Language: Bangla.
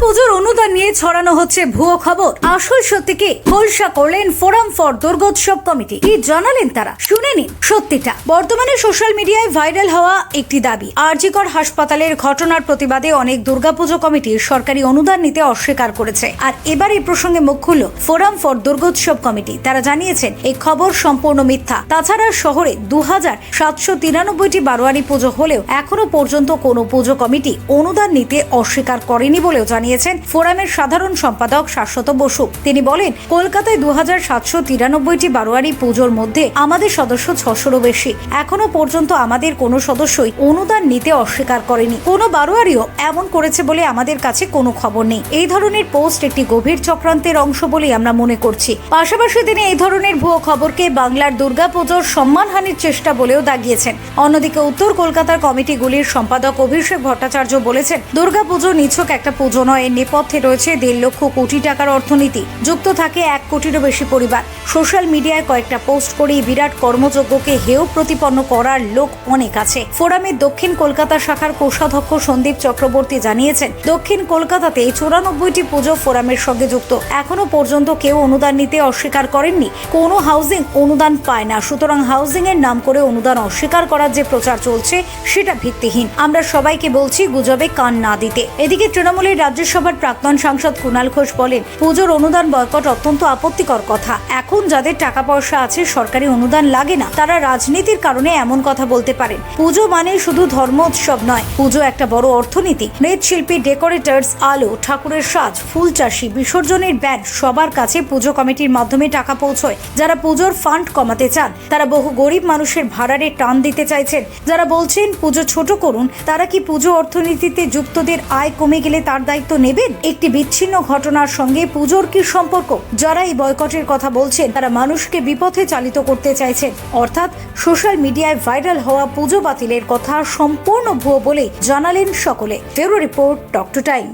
দুর্গাপুজোর অনুদান নিয়ে ছড়ানো হচ্ছে ভুয়ো খবর। আসল সত্যিকে খোলসা করলেন ফোরাম ফর দুর্গোৎসব কমিটি। কি জানালেন তারা? শুনে নিন সত্যিটা। বর্তমানে সোশ্যাল মিডিয়ায় ভাইরাল হওয়া একটি দাবি, আরজিকর হাসপাতালের ঘটনার প্রতিবাদে অনেক দুর্গাপুজো কমিটি সরকারি অনুদান নিতে অস্বীকার করেছে। আর এবার এই প্রসঙ্গে মুখ খুলল ফোরাম ফর দুর্গোৎসব কমিটি। তারা জানিয়েছেন, এই খবর সম্পূর্ণ মিথ্যা। তাছাড়া শহরে দু হাজার সাতশো তিরানব্বইটি বারোয়ারি পুজো হলেও এখনও পর্যন্ত কোনো পুজো কমিটি অনুদান নিতে অস্বীকার করেনি বলেও জানিয়েছেন ফোরামের সাধারণ সম্পাদক শাশ্বত বসু। তিনি বলেন, কলকাতায় দু হাজার সাতশো তিরানব্বইটি বারোয়ারি পুজোর মধ্যে আমাদের সদস্য ছশোরও বেশি। এখনও পর্যন্ত আমাদের কোনো সদস্যই অনুদান নিতে অস্বীকার করেনি। কোনো বারোয়ারিও এমন করেছে বলে আমাদের কাছে কোনো খবর নেই। এই ধরনের পোস্ট একটি গভীর চক্রান্তের অংশ বলেই আমরা মনে করছি। পাশাপাশি তিনি এই ধরনের ভুয়ো খবরকে বাংলার দুর্গাপুজোর সম্মানহানির চেষ্টা বলেও দাগিয়েছেন। অন্যদিকে উত্তর কলকাতার কমিটিগুলির সম্পাদক অভিষেক ভট্টাচার্য বলেছেন, দুর্গাপুজো নিছক একটা পুজো নয়। এর নেপথ্যে রয়েছে দেড় লক্ষ কোটি টাকার অর্থনীতি। যুক্ত থাকে এক কোটিরও বেশি পরিবার। সোশ্যাল মিডিয়ায় কয়েকটা পোস্ট করে বিরাট কর্মযজ্ঞকে হেয় প্রতিপন্ন করার লোক অনেক আছে। ফোরামের দক্ষিণ কলকাতা শাখার কোষাধ্যক্ষ সন্দীপ চক্রবর্তী জানিয়েছেন, দক্ষিণ কলকাতাতে চৌরানব্বইটি পুজো ফোরামের সঙ্গে যুক্ত। এখনও পর্যন্ত কেউ অনুদান নিতে অস্বীকার করেননি। কোনো হাউজিং অনুদান পায় না। সুতরাং হাউজিং এর নাম করে অনুদান অস্বীকার করার যে প্রচার চলছে, সেটা ভিত্তিহীন। আমরা সবাইকে বলছি, গুজবে কান না দিতে। এদিকে তৃণমূলের রাজ্যসভার প্রাক্তন সাংসদ কুণাল ঘোষ বলেন, পুজোর অনুদান বয়কট অত্যন্ত আপত্তিকর কথা। এখন যাদের টাকা পয়সা আছে, সরকারি অনুদান লাগে না, তারা রাজনীতির কারণে এমন কথা বলতে পারেন। পুজো মানে শুধু ধর্ম উৎসব নয়, পুজো একটা বড় অর্থনীতি। মৃৎশিল্পী, ডেকোরেটার্স, আলো, ঠাকুরের সাজ, ফুল চাষি, বিসর্জনের ব্যান্ড সবার কাছে পুজো কমিটির মাধ্যমে টাকা পৌঁছয়। যারা পুজোর ফান্ড কমাতে চান, তারা বহু গরিব মানুষের ভাড়ারে টান দিতে চাইছেন। যারা বলছেন, পুজো ছোট করুন, তারা কি পুজো অর্থনীতিতে যুক্তদের আয় কমে গেলে তার দায়িত্ব নেবেন? একটি বিচ্ছিন্ন ঘটনার সঙ্গে পুজোর কি সম্পর্ক? যারা এই বয়কটের কথা বলছেন, তারা মানুষকে বিপথে চালিত করতে চাইছেন। অর্থাৎ সোশ্যাল মিডিয়ায় ভাইরাল হওয়া পুজো বাতিলের কথা সম্পূর্ণ ভুয়ো বলে জানালেন সকলে। ফেরো রিপোর্ট টক টু টাইম।